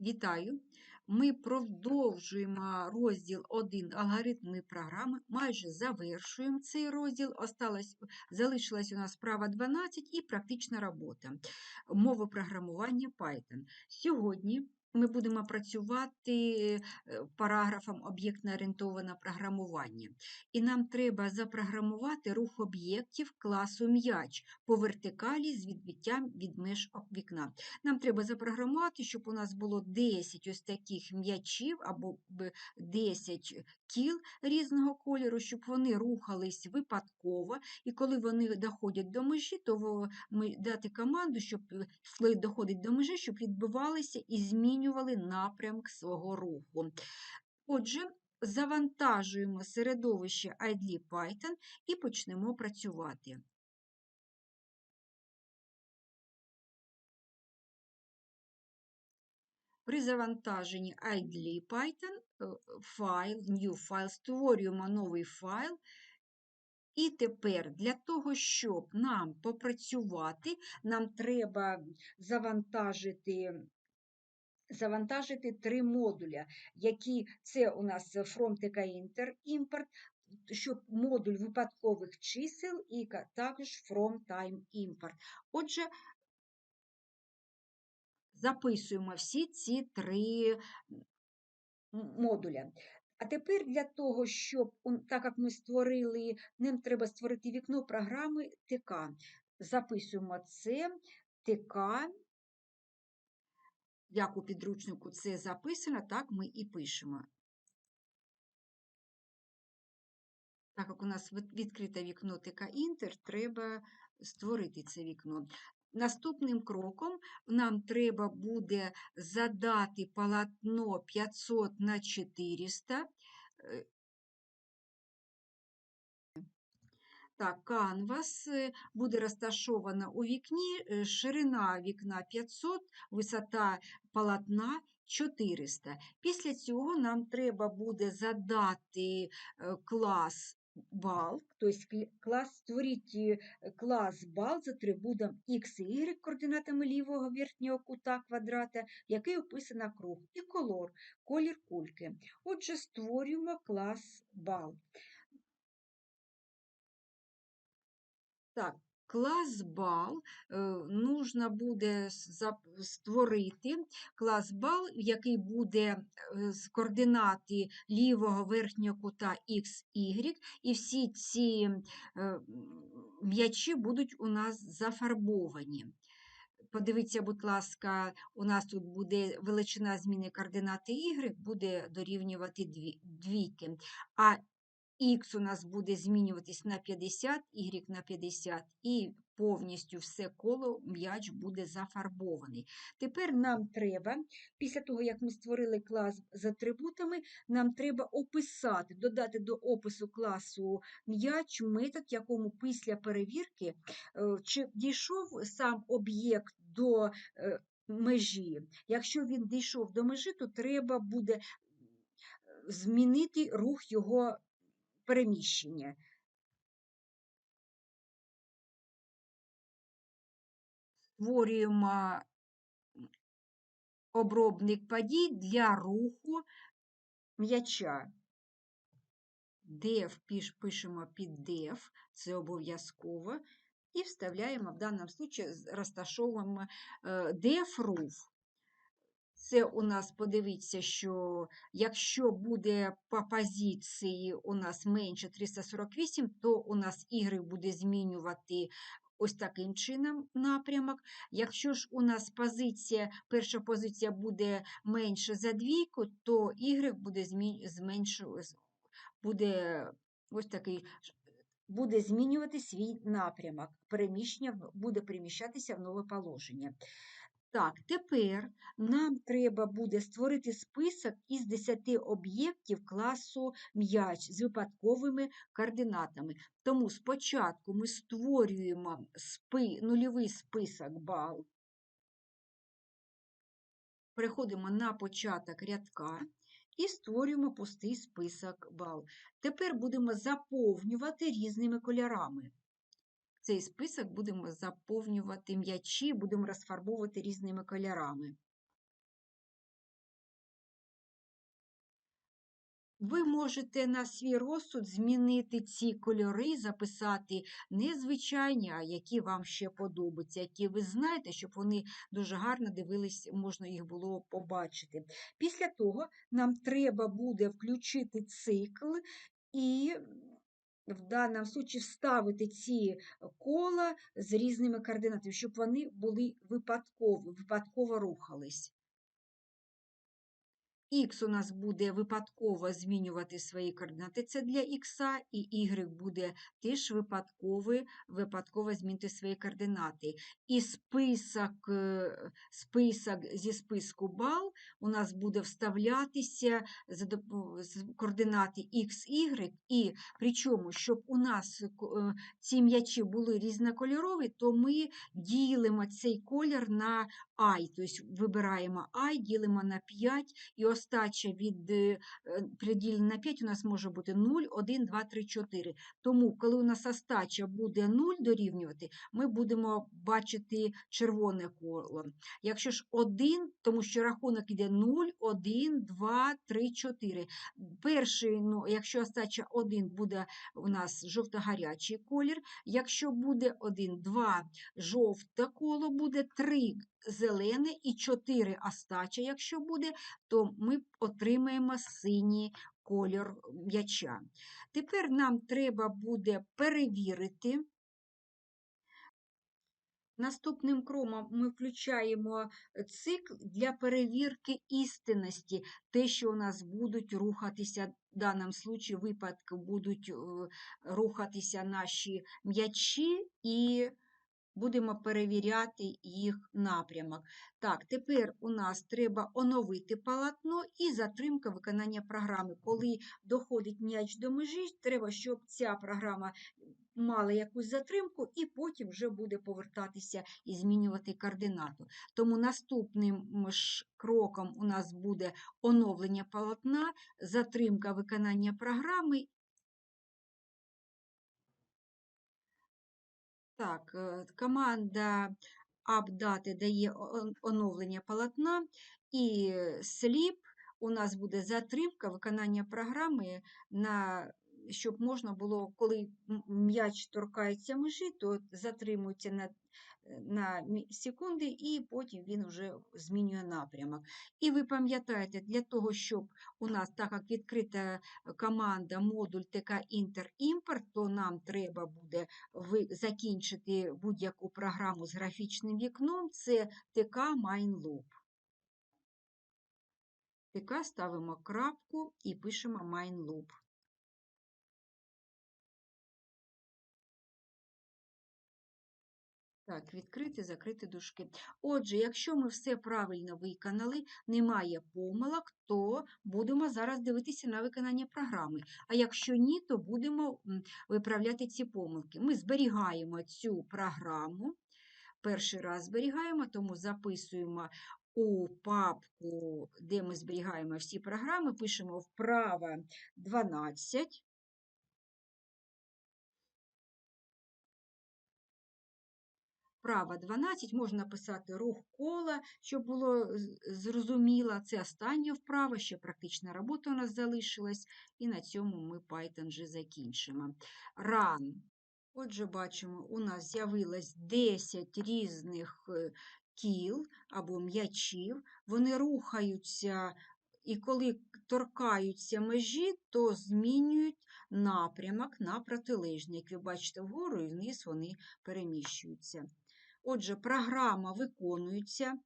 Вітаю! Ми продовжуємо розділ 1 алгоритми програми. Майже завершуємо цей розділ. Осталось, залишилась у нас справа 12 і практична робота. Мови програмування Python. Сьогодні ми будемо працювати е, параграфом об'єктно-орієнтоване програмування. І нам треба запрограмувати рух об'єктів класу м'яч по вертикалі з відбиттям від меж вікна. Нам треба запрограмувати, щоб у нас було 10 ось таких м'ячів або 10 кіл різного кольору, щоб вони рухались випадково, і коли вони доходять до межі, то дати команду, щоб коли доходить до межі, щоб відбивалися і змінювали напрямок свого руху. Отже, завантажуємо середовище IDLE Python і почнемо працювати. При завантаженні idle Python е, файл, new файл, створюємо новий файл. І тепер для того, щоб нам попрацювати, нам треба завантажити завантажити три модуля, які це у нас from TK Import, щоб модуль випадкових чисел і також from time import. Отже, записуємо всі ці три модуля. А тепер для того, щоб, так як ми створили, ним треба створити вікно програми ТК. Записуємо це ТК, як у підручнику це записано, так ми і пишемо. Так як у нас відкрите вікно ТК Інтер, треба створити це вікно. Наступним кроком нам треба буде задати полотно 500 на 400. Е, так, канвас е, буде розташована у вікні, е, ширина вікна 500, висота полотна 400. Після цього нам треба буде задати клас бал, то есть створіть э, клас бал з атрибутом x і y координатами лівого верхнього кута квадрата, який описано круг, і колор, колір кульки. Отже, створюємо клас бал. Так, Клас бал е, нужно буде створити клас бал, який буде е, з координати лівого верхнього кута X, Y, і всі ці е, м'ячі будуть у нас зафарбовані. Подивіться, будь ласка, у нас тут буде величина зміни координати Y, буде дорівнювати двійки. А Х у нас буде змінюватись на 50, y на 50, і повністю все коло м'яч буде зафарбований. Тепер нам треба, після того, як ми створили клас з атрибутами, нам треба описати, додати до опису класу м'яч метод, якому після перевірки, е, чи дійшов сам об'єкт до е, межі. Якщо він дійшов до межі, то треба буде е, змінити рух його переміщення. Створюємо обробник подій для руху м'яча. Def пишемо під def, це обов'язково, і вставляємо в даному випадку розташовуємо е, def roof. Це у нас подивіться, що якщо буде по позиції у нас менше 348, то у нас Y буде змінювати ось таким чином напрямок. Якщо ж у нас позиція, перша позиція буде менше за двійку, то Y буде зменшувати, буде ось такий. Буде змінювати свій напрямок, переміщення буде переміщатися в нове положення. Так, тепер нам треба буде створити список із 10 об'єктів класу м'яч з випадковими координатами. Тому спочатку ми створюємо спи, нульовий список бал, переходимо на початок рядка і створюємо пустий список бал. Тепер будемо заповнювати різними кольорами цей список будемо заповнювати м'ячі, будемо розфарбовувати різними кольорами. Ви можете на свій розсуд змінити ці кольори, записати незвичайні, а які вам ще подобаються, які ви знаєте, щоб вони дуже гарно дивились, можна їх було побачити. Після того нам треба буде включити цикл і в даному случаї вставити ці кола з різними координатами, щоб вони були випадково, випадково рухались. Х у нас буде випадково змінювати свої координати, це для х, і y буде теж випадково, випадково змінити свої координати. І список е, список зі списку бал у нас буде вставлятися з координати x, y, і причому, щоб у нас е, ці м'ячі були різнокольорові, то ми ділимо цей колір на I, тобто вибираємо I, ділимо на 5, і остача від е, приділення на 5 у нас може бути 0, 1, 2, 3, 4. Тому, коли у нас остача буде 0 дорівнювати, ми будемо бачити червоне коло. Якщо ж 1, тому що рахунок іде 0, 1, 2, 3, 4. Перший, ну, якщо остача 1, буде у нас жовто-гарячий колір. Якщо буде 1, 2, жовте коло буде 3 зелене і 4 остача, якщо буде, то ми отримаємо синій кольор м'яча. Тепер нам треба буде перевірити. Наступним кроком ми включаємо цикл для перевірки істинності, те, що у нас будуть рухатися, в даному випадку будуть е, рухатися наші м'ячі і будемо перевіряти їх напрямок. Так, тепер у нас треба оновити полотно і затримка виконання програми. Коли доходить м'яч до межі, треба, щоб ця програма мала якусь затримку, і потім вже буде повертатися і змінювати координату. Тому наступним ж кроком у нас буде оновлення полотна, затримка виконання програми Так, е, команда update дає оновлення полотна, і сліп. У нас буде затримка виконання програми, на, щоб можна було, коли м'яч торкається межі, то затримується на на секунди, і потім він вже змінює напрямок. І ви пам'ятаєте, для того, щоб у нас, так як відкрита команда модуль ТК Інтер Імпорт, то нам треба буде закінчити будь-яку програму з графічним вікном, це ТК MindLoop. ТК ставимо крапку і пишемо MindLoop. Так, відкрити, закрити дужки. Отже, якщо ми все правильно виконали, немає помилок, то будемо зараз дивитися на виконання програми. А якщо ні, то будемо виправляти ці помилки. Ми зберігаємо цю програму. Перший раз зберігаємо, тому записуємо у папку, де ми зберігаємо всі програми, пишемо вправо 12. Вправа 12, можна писати рух кола, щоб було зрозуміло. Це остання вправа, ще практична робота у нас залишилась, і на цьому ми Python вже закінчимо. Run. Отже, бачимо, у нас з'явилось 10 різних е, кіл або м'ячів. Вони рухаються, і коли торкаються межі, то змінюють напрямок на протилежний. Як ви бачите, вгору і вниз вони переміщуються. Отже, програма виконується.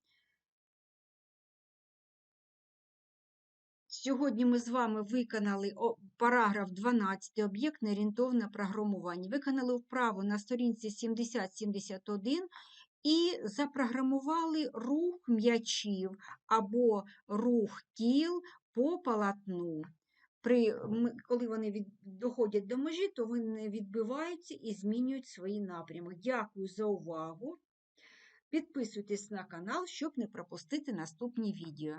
Сьогодні ми з вами виконали параграф 12 об'єктне орієнтовне програмування. Виконали вправу на сторінці 7071 і запрограмували рух м'ячів або рух кіл по полотну. При, Коли вони від, доходять до межі, то вони відбиваються і змінюють свої напрями. Дякую за увагу. Підписуйтесь на канал, щоб не пропустити наступні відео.